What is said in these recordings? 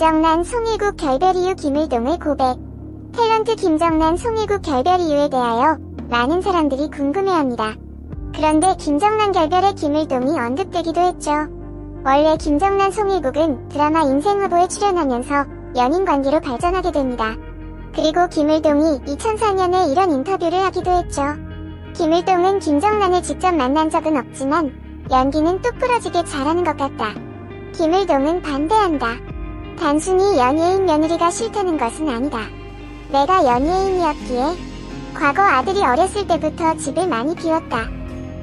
김정난, 송일국 결별 이유 김일동의 고백. 탤런트 김정난, 송일국 결별 이유에 대하여 많은 사람들이 궁금해합니다. 그런데 김정난 결별에 김일동이 언급되기도 했죠. 원래 김정난, 송일국은 드라마 인생화보에 출연하면서 연인 관계로 발전하게 됩니다. 그리고 김일동이 2004년에 이런 인터뷰를 하기도 했죠. 김일동은 김정난을 직접 만난 적은 없지만 연기는 똑부러지게 잘하는 것 같다. 김일동은 반대한다. 단순히 연예인 며느리가 싫다는 것은 아니다. 내가 연예인이었기에 과거 아들이 어렸을 때부터 집을 많이 비웠다.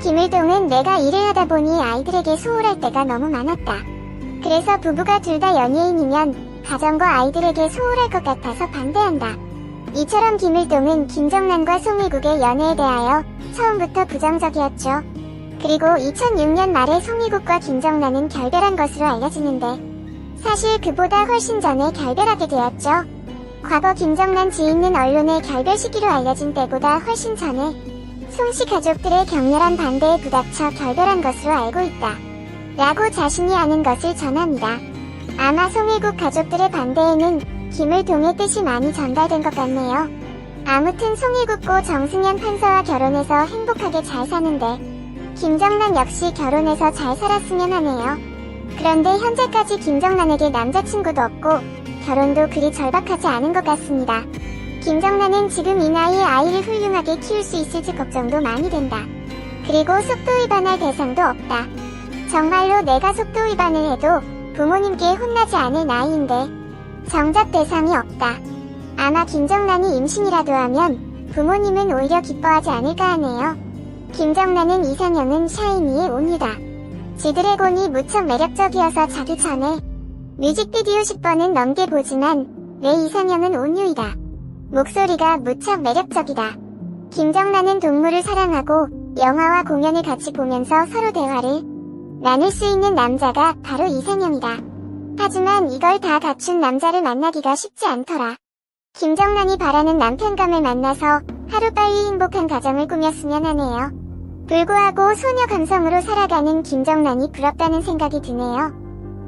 김일동은 내가 일을 하다 보니 아이들에게 소홀할 때가 너무 많았다. 그래서 부부가 둘 다 연예인이면 가정과 아이들에게 소홀할 것 같아서 반대한다. 이처럼 김일동은 김정남과 송일국의 연애에 대하여 처음부터 부정적이었죠. 그리고 2006년 말에 송일국과 김정남은 결별한 것으로 알려지는데 사실 그보다 훨씬 전에 결별하게 되었죠. 과거 김정남 지인은 언론의 결별 시기로 알려진 때보다 훨씬 전에 송씨 가족들의 격렬한 반대에 부닥쳐 결별한 것으로 알고 있다. 라고 자신이 아는 것을 전합니다. 아마 송일국 가족들의 반대에는 김을 동의 뜻이 많이 전달된 것 같네요. 아무튼 송일국고 정승현 판사와 결혼해서 행복하게 잘 사는데 김정남 역시 결혼해서 잘 살았으면 하네요. 그런데 현재까지 김정남에게 남자친구도 없고 결혼도 그리 절박하지 않은 것 같습니다. 김정남은 지금 이 나이에 아이를 훌륭하게 키울 수 있을지 걱정도 많이 된다. 그리고 속도 위반할 대상도 없다. 정말로 내가 속도 위반을 해도 부모님께 혼나지 않을 나이인데 정작 대상이 없다. 아마 김정란이 임신이라도 하면 부모님은 오히려 기뻐하지 않을까 하네요. 김정란은 이상형은 샤이니의 온유다. 지드래곤이 무척 매력적이어서 자기 전에 뮤직비디오 10번은 넘게 보지만 내 이상형은 온유이다. 목소리가 무척 매력적이다. 김정란은 동물을 사랑하고 영화와 공연을 같이 보면서 서로 대화를 나눌 수 있는 남자가 바로 이상형이다. 하지만 이걸 다 갖춘 남자를 만나기가 쉽지 않더라. 김정란이 바라는 남편감을 만나서 하루빨리 행복한 가정을 꾸몄으면 하네요. 불구하고 소녀 감성으로 살아가는 김정란이 부럽다는 생각이 드네요.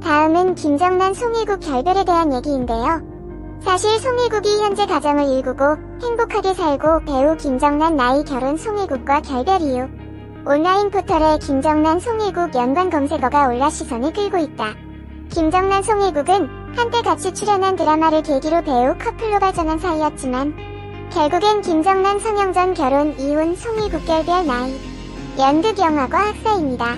다음은 김정란 송일국 결별에 대한 얘기인데요. 사실 송일국이 현재 가정을 일구고 행복하게 살고 배우 김정란 나이 결혼 송일국과 결별 이유 온라인 포털에 김정란 송일국 연관 검색어가 올라 시선을 끌고 있다. 김정란 송일국은 한때 같이 출연한 드라마를 계기로 배우 커플로 발전한 사이였지만 결국엔 김정란 성형전 결혼 이혼 송일국 결별 나이 연극 영화과 학사입니다.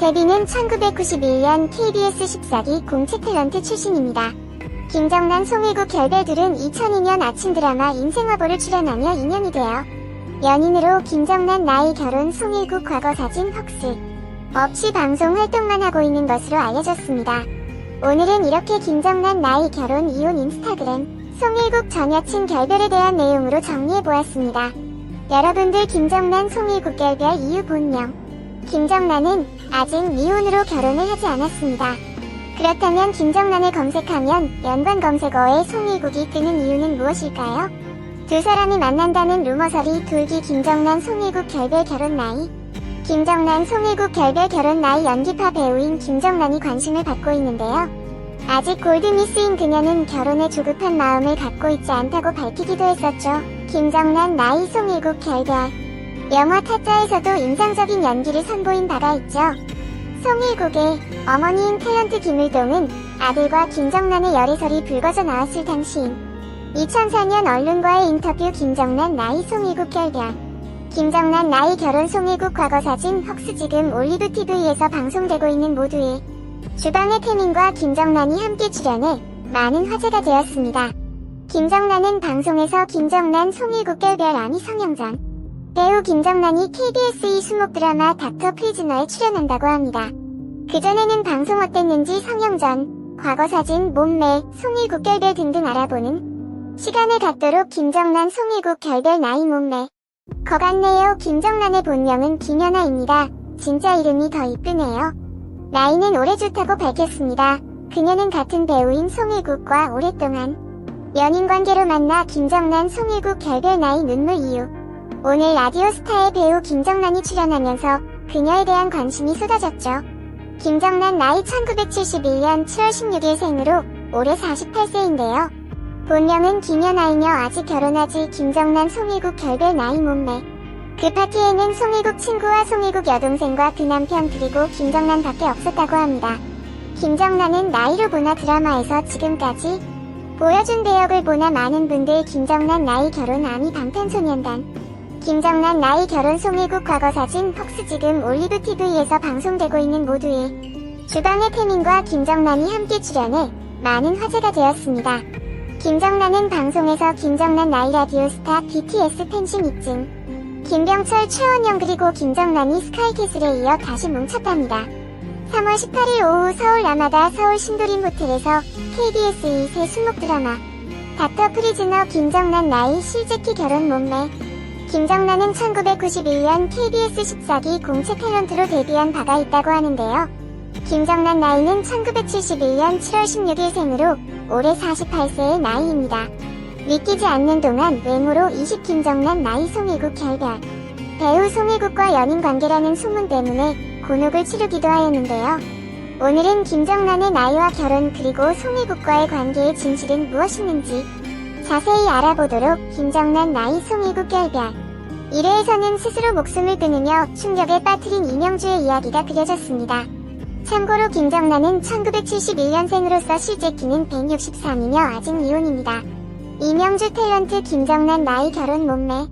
데뷔는 1991년 KBS 14기 공채 탤런트 출신입니다. 김정란 송일국 결별들은 2002년 아침 드라마 인생화보를 출연하며 인연이 되어 연인으로 김정란 나이 결혼 송일국 과거 사진 헉스 없이 방송 활동만 하고 있는 것으로 알려졌습니다. 오늘은 이렇게 김정란 나이 결혼 이혼 인스타그램 송일국 전 여친 결별에 대한 내용으로 정리해보았습니다. 여러분들 김정란 송일국 결별 이유 본명 김정란은 아직 미혼으로 결혼을 하지 않았습니다. 그렇다면 김정란을 검색하면 연관 검색어에 송일국이 뜨는 이유는 무엇일까요? 두 사람이 만난다는 루머설이 돌기 김정란 송일국 결별 결혼 나이 김정란 송일국 결별 결혼 나이 연기파 배우인 김정란이 관심을 받고 있는데요. 아직 골드미스인 그녀는 결혼에 조급한 마음을 갖고 있지 않다고 밝히기도 했었죠. 김정란 나이 송일국 결별 영화 타짜에서도 인상적인 연기를 선보인 바가 있죠. 송일국의 어머니인 탤런트 김일동은 아들과 김정란의 열애설이 불거져 나왔을 당시인 2004년 언론과의 인터뷰 김정란 나이 송일국 결별 김정란 나이 결혼 송일국 과거 사진 헉스 지금 올리브 TV에서 방송되고 있는 모두의 주방의 태민과 김정란이 함께 출연해 많은 화제가 되었습니다. 김정란은 방송에서 김정란 송일국 결별 아니 성형전 배우 김정란이 KBS 이 수목 드라마 닥터 프리즈너에 출연한다고 합니다. 그전에는 방송 어땠는지 성형전, 과거 사진, 몸매, 송일국 결별 등등 알아보는 시간을 갖도록 김정란 송일국 결별 나이 몸매 거 같네요. 김정란의 본명은 김연아입니다. 진짜 이름이 더 이쁘네요. 나이는 오래 좋다고 밝혔습니다. 그녀는 같은 배우인 송일국과 오랫동안 연인 관계로 만나 김정란 송일국 결별 나이 눈물 이유 오늘 라디오스타의 배우 김정란이 출연하면서 그녀에 대한 관심이 쏟아졌죠. 김정란 나이 1971년 7월 16일 생으로 올해 48세인데요. 본명은 김연아이녀 아직 결혼하지 김정난 송혜국 결별 나이 몸매. 그 파티에는 송혜국 친구와 송혜국 여동생과 그 남편 그리고 김정난밖에 없었다고 합니다. 김정난은 나이로 보나 드라마에서 지금까지 보여준 배역을 보나 많은 분들 김정난 나이 결혼 아미 방탄소년단 김정난 나이 결혼 송혜국 과거 사진 퍽스 지금 올리브 TV에서 방송되고 있는 모두의 주방의 태민과 김정난이 함께 출연해 많은 화제가 되었습니다. 김정난은 방송에서 김정난 나이 라디오 스타 BTS 팬심 입증 김병철 최원영 그리고 김정난이 스카이캐슬에 이어 다시 뭉쳤답니다. 3월 18일 오후 서울 라마다 서울 신도림 호텔에서 KBS 2세 수목 드라마 닥터 프리즈너 김정난 나이 실제키 결혼 몸매 김정난은 1991년 KBS 14기 공채 탤런트로 데뷔한 바가 있다고 하는데요. 김정난 나이는 1971년 7월 16일 생으로 올해 48세의 나이입니다. 믿기지 않는 동안 외모로 20 김정난 나이 송혜국 결별. 배우 송혜국과 연인 관계라는 소문 때문에 곤혹을 치르기도 하였는데요. 오늘은 김정난의 나이와 결혼 그리고 송혜국과의 관계의 진실은 무엇이는지 자세히 알아보도록 김정난 나이 송혜국 결별 1회에서는 스스로 목숨을 끊으며 충격에 빠뜨린 이명주의 이야기가 그려졌습니다. 참고로 김정난은 1971년생으로서 실제 키는 163이며 아직 미혼입니다. 이명주 탤런트 김정난 나이 결혼 몸매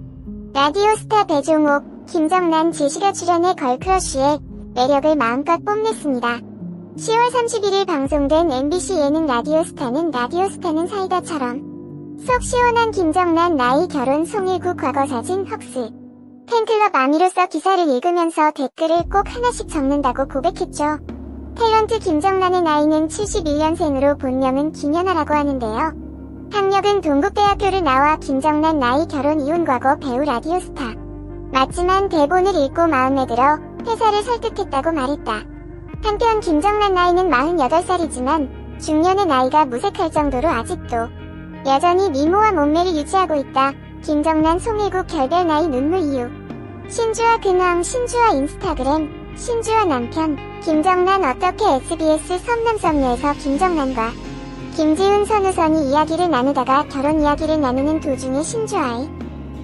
라디오 스타 배종옥, 김정난 제시가 출연해 걸크러쉬의 매력을 마음껏 뽐냈습니다. 10월 31일 방송된 MBC 예능 라디오 스타는 라디오 스타는 사이다처럼 속 시원한 김정난 나이 결혼 송일구 과거 사진 헉스. 팬클럽 아미로서 기사를 읽으면서 댓글을 꼭 하나씩 적는다고 고백했죠. 탤런트 김정난의 나이는 71년생으로 본명은 김연아라고 하는데요. 학력은 동국대학교를 나와 김정난 나이 결혼 이혼 과거 배우 라디오 스타. 맞지만 대본을 읽고 마음에 들어 회사를 설득했다고 말했다. 한편 김정난 나이는 48살이지만 중년의 나이가 무색할 정도로 아직도 여전히 미모와 몸매를 유지하고 있다. 김정난 송혜국 결별 나이 눈물 이유. 신주와 근황 신주와 인스타그램 신주와 남편 김정난 어떻게 SBS 섬남섬유에서 김정난과 김지훈 선우선이 이야기를 나누다가 결혼 이야기를 나누는 도중에 신주와의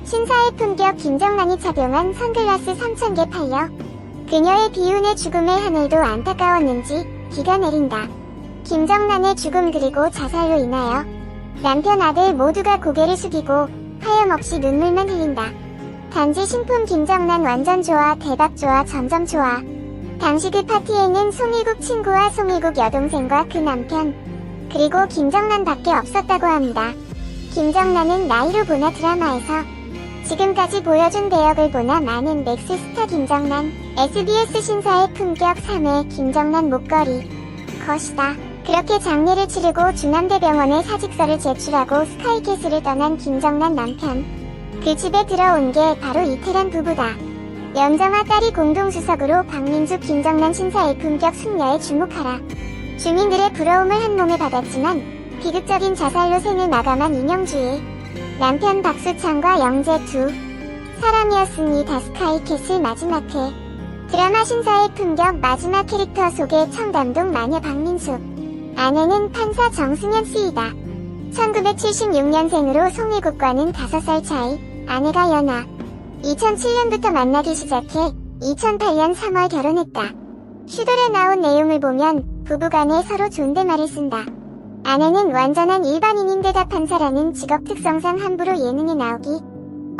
신사의 품격 김정난이 착용한 선글라스 3,000개 팔려 그녀의 비운의 죽음의 하늘도 안타까웠는지 비가 내린다. 김정난의 죽음 그리고 자살로 인하여 남편 아들 모두가 고개를 숙이고 하염없이 눈물만 흘린다. 단지 신품 김정난 완전 좋아 대박 좋아 점점 좋아. 당시 그 파티에는 송일국 친구와 송일국 여동생과 그 남편 그리고 김정난밖에 없었다고 합니다. 김정난은 나이로 보나 드라마에서 지금까지 보여준 배역을 보나 많은 맥스 스타 김정난 SBS 신사의 품격 3회 김정난 목걸이 것이다. 그렇게 장례를 치르고 중남대병원에 사직서를 제출하고 스카이캐슬을 떠난 김정난 남편. 그 집에 들어온 게 바로 이태란 부부다. 연정아 딸이 공동수석으로 박민주 김정난 신사의 품격 숙녀에 주목하라. 주민들의 부러움을 한 몸에 받았지만 비극적인 자살로 생을 마감한 이명주의 남편 박수창과 영재 두 사람이었으니 다스카이 캐슬 마지막 회 드라마 신사의 품격 마지막 캐릭터 속의 청담동 마녀 박민숙 아내는 판사 정승현 씨이다. 1976년생으로 송혜국과는 5살 차이, 아내가 연하. 2007년부터 만나기 시작해 2008년 3월 결혼했다. 슈돌에 나온 내용을 보면 부부간에 서로 존댓말을 쓴다. 아내는 완전한 일반인인데다 판사라는 직업 특성상 함부로 예능에 나오기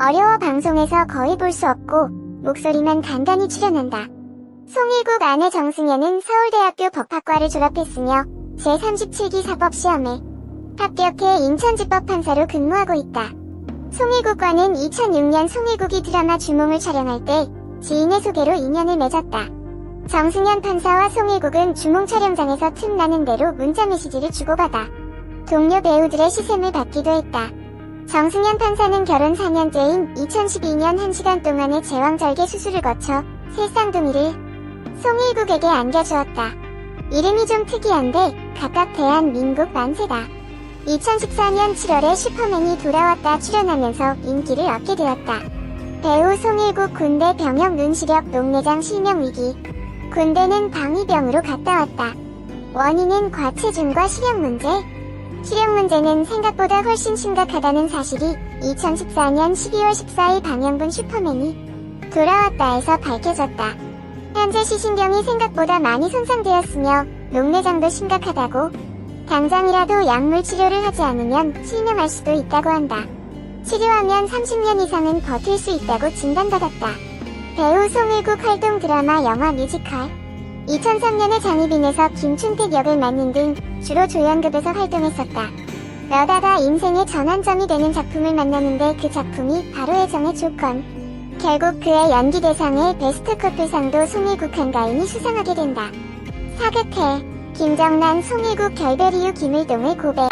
어려워 방송에서 거의 볼 수 없고 목소리만 간간히 출연한다. 송일국 아내 정승현은 서울대학교 법학과를 졸업했으며 제37기 사법시험에 합격해 인천지법 판사로 근무하고 있다. 송일국과는 2006년 송일국이 드라마 주몽을 촬영할 때 지인의 소개로 인연을 맺었다. 정승현 판사와 송일국은 주몽 촬영장에서 틈나는 대로 문자 메시지를 주고받아 동료 배우들의 시샘을 받기도 했다. 정승현 판사는 결혼 4년째인 2012년 1시간 동안의 제왕절개 수술을 거쳐 새 쌍둥이를 송일국에게 안겨주었다. 이름이 좀 특이한데 각각 대한민국 만세다. 2014년 7월에 슈퍼맨이 돌아왔다 출연하면서 인기를 얻게 되었다. 배우 송일국 군대 병역 눈시력 녹내장 실명 위기. 군대는 방위병으로 갔다 왔다. 원인은 과체중과 시력 문제. 시력 문제는 생각보다 훨씬 심각하다는 사실이 2014년 12월 14일 방영분 슈퍼맨이 돌아왔다에서 밝혀졌다. 현재 시신경이 생각보다 많이 손상되었으며 녹내장도 심각하다고 당장이라도 약물 치료를 하지 않으면 실명할 수도 있다고 한다. 치료하면 30년 이상은 버틸 수 있다고 진단받았다. 배우 송일국 활동 드라마 영화 뮤지컬 2003년에 장희빈에서 김춘택 역을 맡는 등 주로 조연급에서 활동했었다. 러다가 인생의 전환점이 되는 작품을 만나는데 그 작품이 바로 애정의 조건. 결국 그의 연기 대상의 베스트 커플상도 송일국 한가인이 수상하게 된다. 사극해 김정난 송일국 결별 이후 김일동의 고백.